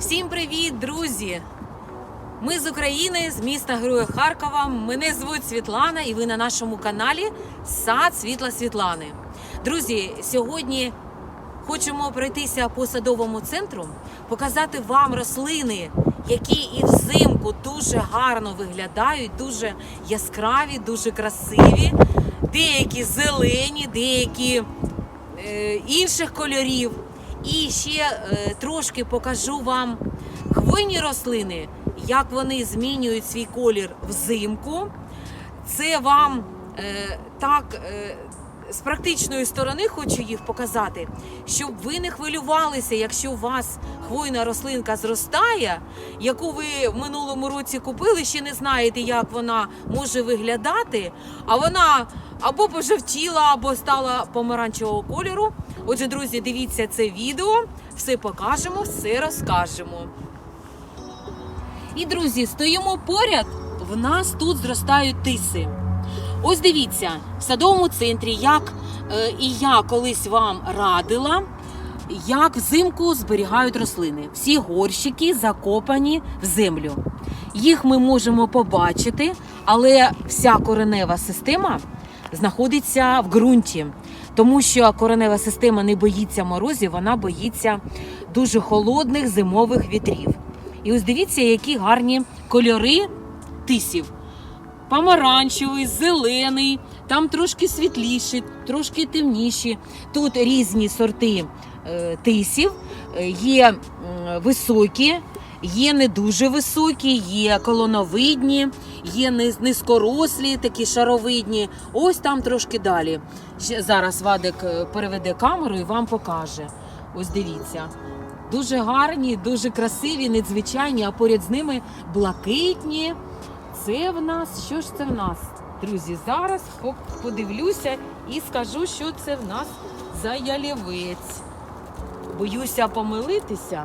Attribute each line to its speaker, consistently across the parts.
Speaker 1: Всім привіт, друзі! Ми з України, з міста Героя Харкова. Мене звуть Світлана, і ви на нашому каналі Сад Світла Світлани. Друзі, сьогодні хочемо пройтися по садовому центру, показати вам рослини, які і взимку дуже гарно виглядають, дуже яскраві, дуже красиві, деякі зелені, деякі е, інших кольорів. І ще е, трошки покажу вам хвойні рослини, як вони змінюють свій колір взимку. Це вам е, так е, з практичної сторони хочу їх показати, щоб ви не хвилювалися, якщо у вас хвойна рослинка зростає, яку ви в минулому році купили, ще не знаєте, як вона може виглядати, а вона або пожовтіла, або стала помаранчевого кольору. Отже, друзі, дивіться це відео, все покажемо, все розкажемо. І, друзі, стоїмо поряд, в нас тут зростають тиси. Ось дивіться, в садовому центрі, як е, і я колись вам радила, як взимку зберігають рослини. Всі горщики закопані в землю. Їх ми можемо побачити, але вся коренева система знаходиться в ґрунті, тому що коренева система не боїться морозів, вона боїться дуже холодних зимових вітрів. І ось дивіться, які гарні кольори тисів. Помаранчевий, зелений, там трошки світліші, трошки темніші. Тут різні сорти е, тисів, е, є високі, є не дуже високі, є колоновидні, є низ- низькорослі, такі шаровидні. Ось там трошки далі. Зараз Вадик е, переведе камеру і вам покаже. Ось дивіться. Дуже гарні, дуже красиві, надзвичайні, а поряд з ними блакитні. Це в нас, що ж це в нас? Друзі, зараз подивлюся і скажу, що це в нас за ялівець. Боюся помилитися.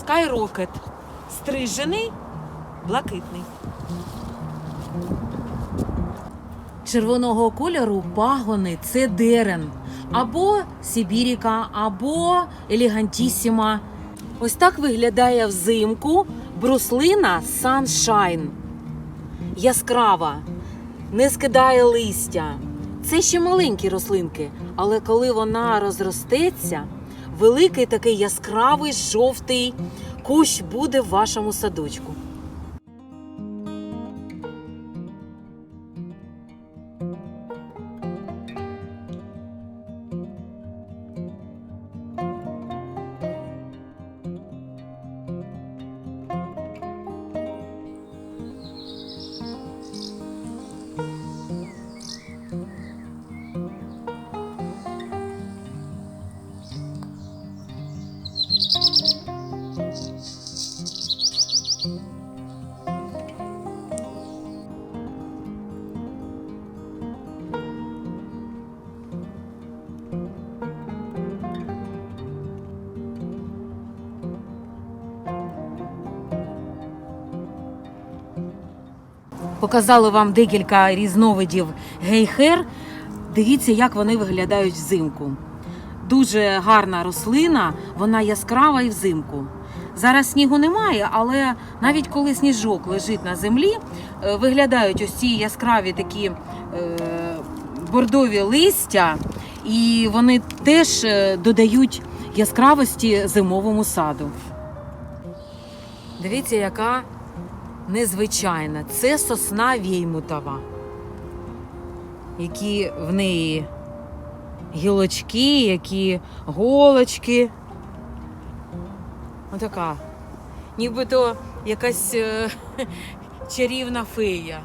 Speaker 1: Скайрокет. Стрижений, блакитний. Червоного кольору пагони це дерен, або Сибіріка, або елегантісіма. Ось так виглядає взимку бруслина Sunshine. Яскрава, не скидає листя. Це ще маленькі рослинки, але коли вона розростеться, великий такий яскравий жовтий кущ буде в вашому садочку. Показали вам декілька різновидів гейхер. Дивіться, як вони виглядають взимку. Дуже гарна рослина, вона яскрава і взимку. Зараз снігу немає, але навіть коли сніжок лежить на землі, е, виглядають ось ці яскраві такі е, бордові листя, і вони теж е, додають яскравості зимовому саду. Дивіться, яка незвичайна. Це сосна Веймутова, які в неї гілочки, які голочки. Отака. Нібито якась е, чарівна фея.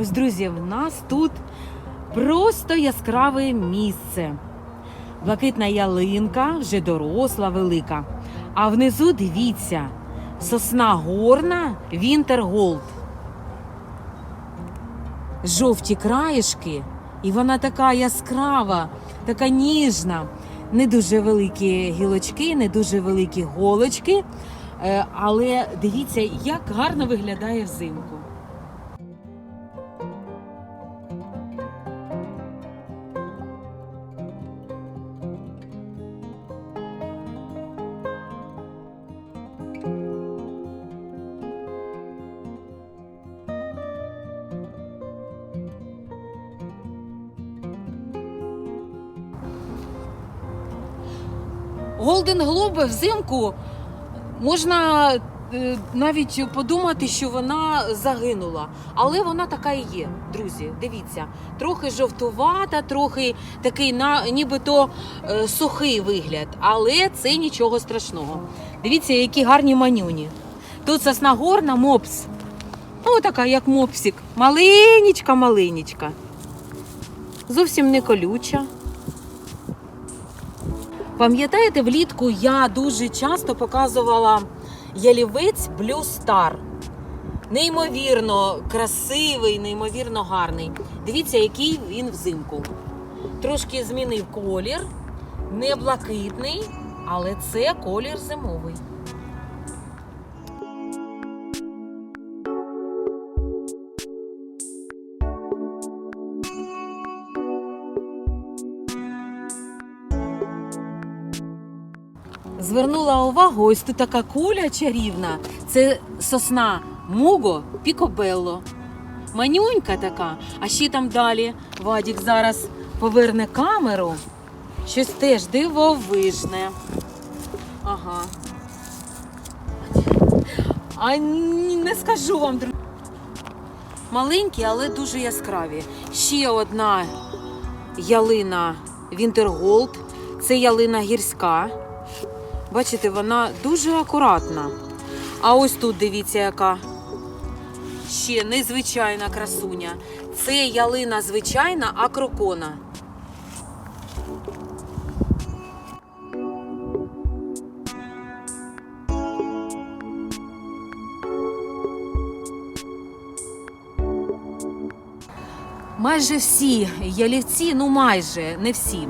Speaker 1: Ось, друзі, в нас тут просто яскраве місце. Блакитна ялинка, вже доросла, велика. А внизу дивіться, сосна горна Вінтер Голд. Жовті краєшки, і вона така яскрава, така ніжна. Не дуже великі гілочки, не дуже великі голочки. Е, Але дивіться, як гарно виглядає взимку. Голден Глоби взимку можна е, навіть подумати, що вона загинула. Але вона така і є, друзі. Дивіться, трохи жовтувата, трохи такий на нібито е, сухий вигляд, але це нічого страшного. Дивіться, які гарні манюні. Тут сосна горна, мопс. Ну, така, як мопсик. Маленечка. Зовсім не колюча. Пам'ятаєте, влітку я дуже часто показувала ялівець Blue Star. Неймовірно красивий, неймовірно гарний. Дивіться, який він взимку. Трошки змінив колір, не блакитний, але це колір зимовий. Звернула увагу, ось тут така куля чарівна. Це сосна Муго Пікобелло. Манюнька така. А ще там далі Вадік зараз поверне камеру. Щось теж дивовижне. Ага. А не скажу вам, друзі. Маленькі, але дуже яскраві. Ще одна ялина Вінтерголд. Це ялина гірська. Бачите, вона дуже акуратна. А ось тут дивіться, яка ще незвичайна красуня. Це ялина звичайна акрокона. Майже всі ялівці, ну майже не всі.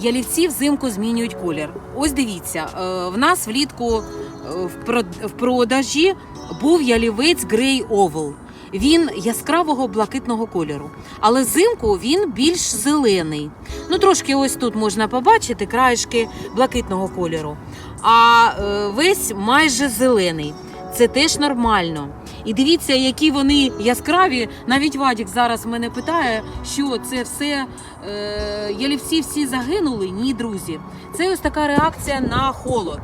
Speaker 1: Ялівці взимку змінюють колір. Ось дивіться, е, в нас влітку е, в прод- в продажі був ялівець Грей Овал. Він яскравого блакитного кольору, але взимку він більш зелений. Ну, трошки ось тут можна побачити краєшки блакитного кольору. А е, весь майже зелений. Це теж нормально. І дивіться, які вони яскраві. Навіть Вадік зараз мене питає, що це все е, ялівці всі загинули. Ні, друзі. Це ось така реакція на холод.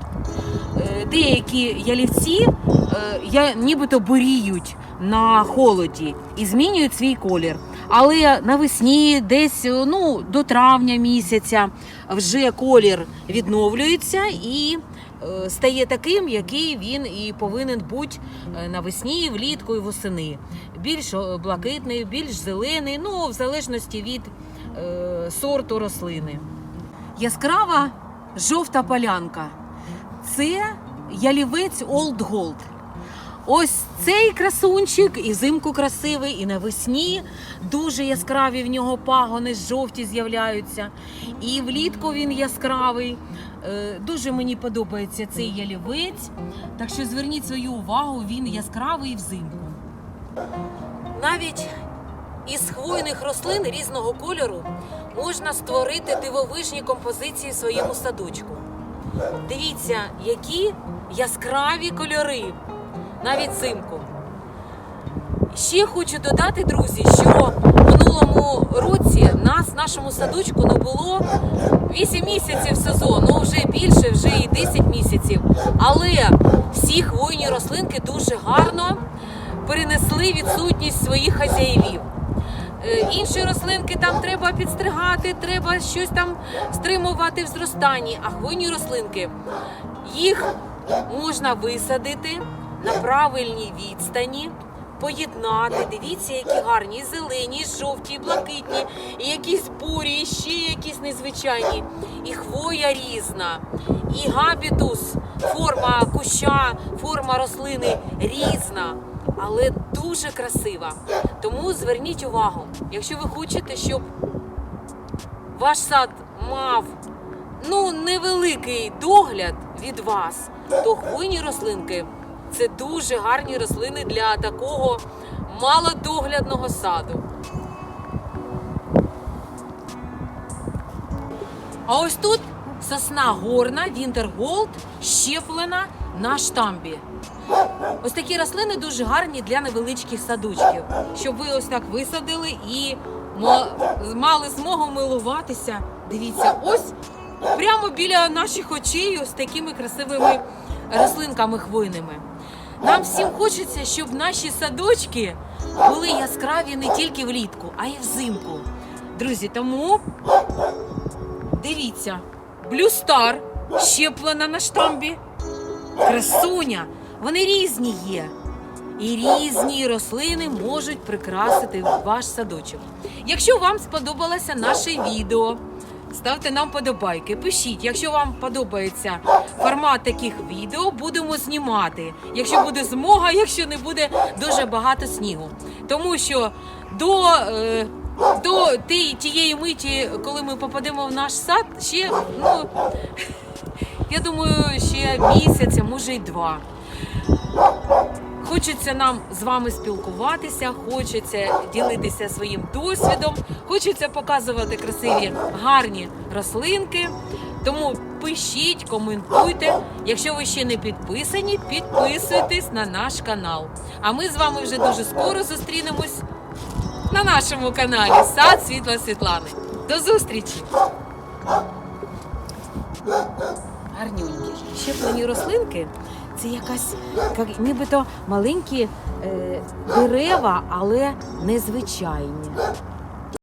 Speaker 1: Е, деякі ялівці е, я, нібито боріють на холоді і змінюють свій колір. Але навесні, десь е, ну, до травня місяця, вже колір відновлюється і стає таким, який він і повинен бути е, навесні, влітку і восени. Більш е, блакитний, більш зелений, ну в залежності від е, сорту рослини. Яскрава жовта полянка. Це ялівець Old Gold. Ось цей красунчик і взимку красивий, і навесні дуже яскраві в нього пагони жовті з'являються. І влітку він яскравий. Е, Дуже мені подобається цей ялівець. Так що зверніть свою увагу, він яскравий взимку. Навіть із хвойних рослин різного кольору можна створити дивовижні композиції в своєму садочку. Дивіться, які яскраві кольори навіть взимку. Ще хочу додати, друзі, що в минулому році нас в нашому садочку не було 8 місяців сезону, вже більше, вже і 10 місяців. Але всі хвойні рослинки дуже гарно перенесли відсутність своїх хазяївів. Е, Інші рослинки там треба підстригати, треба щось там стримувати в зростанні. А хвойні рослинки їх можна висадити на правильній відстані, поєднати. Дивіться, які гарні, зелені, і жовті, і блакитні, і якісь бурі, і ще якісь незвичайні. І хвоя різна, і габітус, форма куща, форма рослини різна. Але дуже красива. Тому зверніть увагу, якщо ви хочете, щоб ваш сад мав ну, невеликий догляд від вас, то хвойні рослинки це дуже гарні рослини для такого малодоглядного саду. А ось тут сосна горна, Вінтерголд, щеплена на штамбі. Ось такі рослини дуже гарні для невеличких садочків, щоб ви ось так висадили і мали змогу милуватися. Дивіться, ось прямо біля наших очей з такими красивими рослинками хвойними. Нам всім хочеться, щоб наші садочки були яскраві не тільки влітку, а й взимку. Друзі, тому дивіться, Star щеплена на штамбі. Красуня. Вони різні є. І різні рослини можуть прикрасити ваш садочок. Якщо вам сподобалося наше відео, ставте нам подобайки, пишіть. Якщо вам подобається формат таких відео, будемо знімати. Якщо буде змога, якщо не буде дуже багато снігу. Тому що до, е, до тієї, миті, коли ми попадемо в наш сад, ще ну, я думаю, ще місяця, може й два. Хочеться нам з вами спілкуватися, хочеться ділитися своїм досвідом, хочеться показувати красиві гарні рослинки. Тому пишіть, коментуйте. Якщо ви ще не підписані, підписуйтесь на наш канал. А ми з вами вже дуже скоро зустрінемось на нашому каналі Сад Світла Світлани. До зустрічі! Гарнюнькі. Щеплені рослинки це якась як, нібито маленькі е, дерева, але незвичайні.